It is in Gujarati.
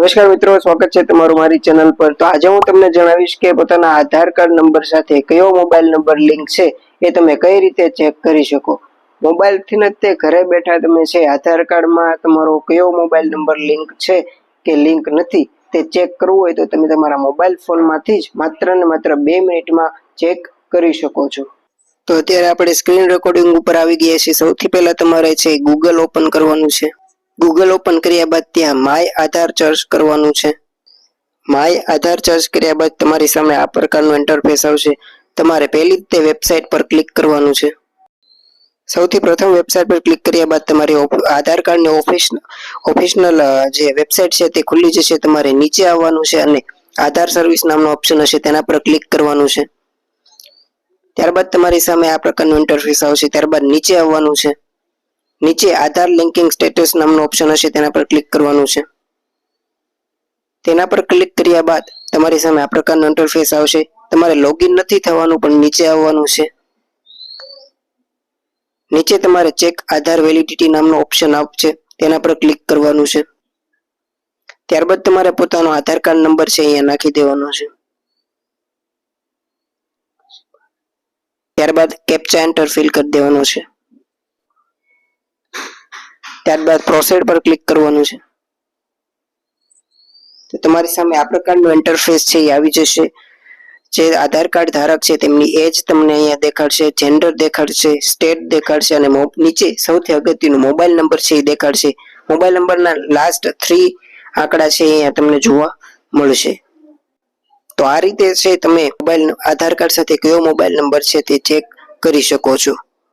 નમસ્કાર મિત્રો, સ્વાગત છે તમારું મારી ચેનલ પર. તો આજે હું તમને જણાવીશ કે પોતાના આધાર કાર્ડ નંબર સાથે કયો મોબાઈલ નંબર લિંક છે એ તમે કઈ રીતે ચેક કરી શકો. મોબાઈલથી જ તે ઘરે બેઠા તમે છે, આધાર કાર્ડમાં તમારો કયો મોબાઈલ નંબર લિંક છે કે લિંક નથી તે ચેક કરવું હોય તો તમે તમારા મોબાઈલ ફોનમાંથી જ માત્ર ને માત્ર બે મિનિટમાં ચેક કરી શકો છો. તો અત્યારે આપણે સ્ક્રીન રેકોર્ડિંગ ઉપર આવી ગયા છીએ. સૌથી પહેલા તમારે છે ગૂગલ ઓપન કરવાનું છે. ગૂગલ ઓપન કર્યા બાદ ત્યાં માય આધાર સર્ચ કરવાનું છે. માય આધાર સર્ચ કર્યા બાદ તમારી સામે આ પ્રકારનું ઇન્ટરફેસ આવશે. તમારે પહેલી તે વેબસાઇટ પર ક્લિક કરવાનું છે. સૌથી પ્રથમ વેબસાઇટ પર ક્લિક કર્યા બાદ તમારી આધાર કાર્ડની ઓફિસ ઓફિશનલ જે વેબસાઇટ છે તે ખુલ્લી જશે, તમારે નીચે આવવાનું છે અને આધાર સર્વિસ નામનો ઓપ્શન હશે, તેના પર ક્લિક કરવાનું છે. ત્યારબાદ તમારી સામે આ પ્રકારનું ઇન્ટરફેસ આવશે, ત્યારબાદ નીચે આવવાનું છે. નીચે આધાર લિંકિંગ સ્ટેટસ નામનો ઓપ્શન હશે, તેના પર ક્લિક કરવાનું છે. તેના પર ક્લિક કર્યા બાદ તમારી સામે આ પ્રકારનો ઇન્ટરફેસ આવશે. તમારે લોગિન નથી થવાનું, પણ નીચે આવવાનું છે. નીચે તમારે ચેક આધાર વેલિડિટી નામનો ઓપ્શન આપશે તેના પર ક્લિક કરવાનું છે. ત્યારબાદ તમારે પોતાનો આધાર કાર્ડ નંબર છે, અહીંયા નાખી દેવાનો છે. ત્યારબાદ કેપ્ચા એન્ટર ફિલ કરી દેવાનો છે. ત્યારબાદ પ્રોસેડ પર ક્લિક કરવાનું છે. તો તમારી સામે આ પ્રકારનું ઇન્ટરફેસ છે, એ આવી જશે. જે આધાર કાર્ડ ધારક છે, તેમની એજ તમને અહીંયા દેખાડશે જેન્ડર દેખાડશે સ્ટેટ દેખાડશે અને નીચે સૌથી અગત્યનું મોબાઈલ નંબર છે, એ દેખાડશે. મોબાઈલ નંબરના લાસ્ટ થ્રી આંકડા છે અહીંયા તમને જોવા મળશે. તો આ રીતે છે, તમે મોબાઈલ આધાર કાર્ડ સાથે કયો મોબાઈલ નંબર છે, તે ચેક કરી શકો છો.